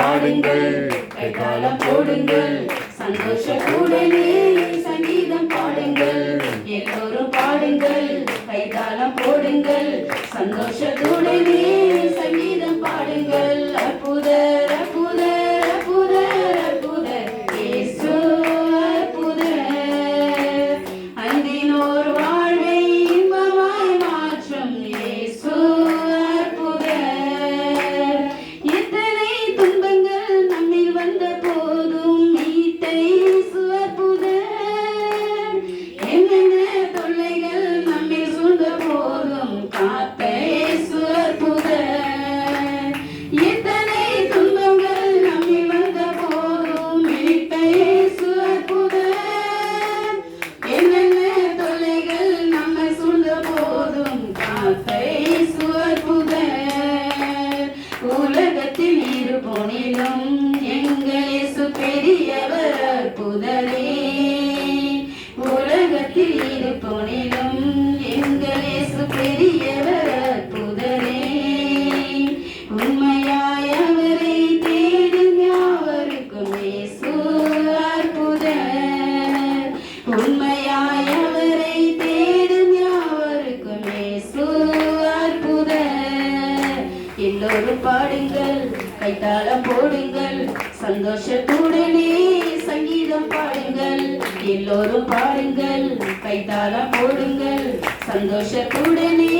பாடுங்கள். கைகாலம் போடுங்கள். சந்தோஷ கூடலே சங்கீதம் பாடுங்கள். எல்லோரும் பாடுங்கள். கைதாளம் போடுங்கள். சந்தோஷத்துடன் உலகத்தின் இரு போனிலும் எங்கள் பெரியவர். நாளும் பாடுங்கள் கைத்தாளம் போடுங்கள் சந்தோஷத்துடனே சங்கீதம் பாடுங்கள் எல்லோரும் பாடுங்கள் கைத்தாளம் போடுங்கள் சந்தோஷத்துடனே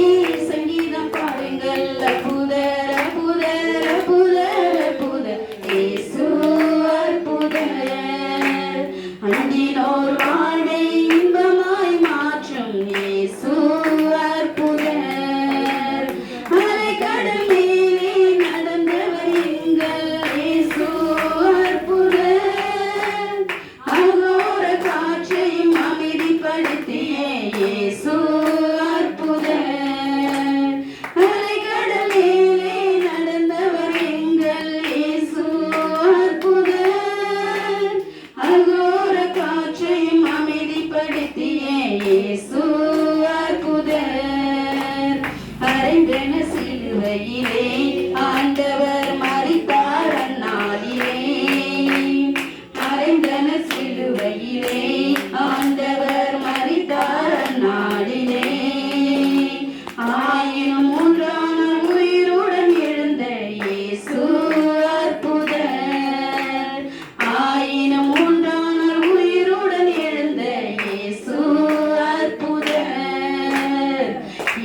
வெளிப்படுத்தியே இயேசு அற்புதர். அரைந்தன சிலுவையிலே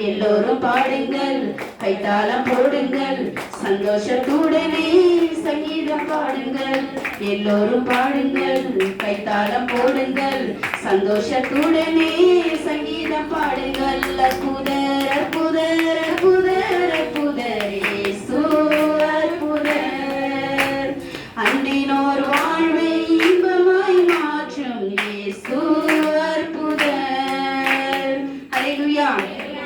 எல்லோரும் பாடுங்கள். கைத்தாளம் போடுங்கள். சந்தோஷத்துடனே சங்கீதம் பாடுங்கள். எல்லோரும் பாடுங்கள். கைத்தாளம் போடுங்கள். சந்தோஷத்துடனே சங்கீதம் பாடுங்கள். அற்புத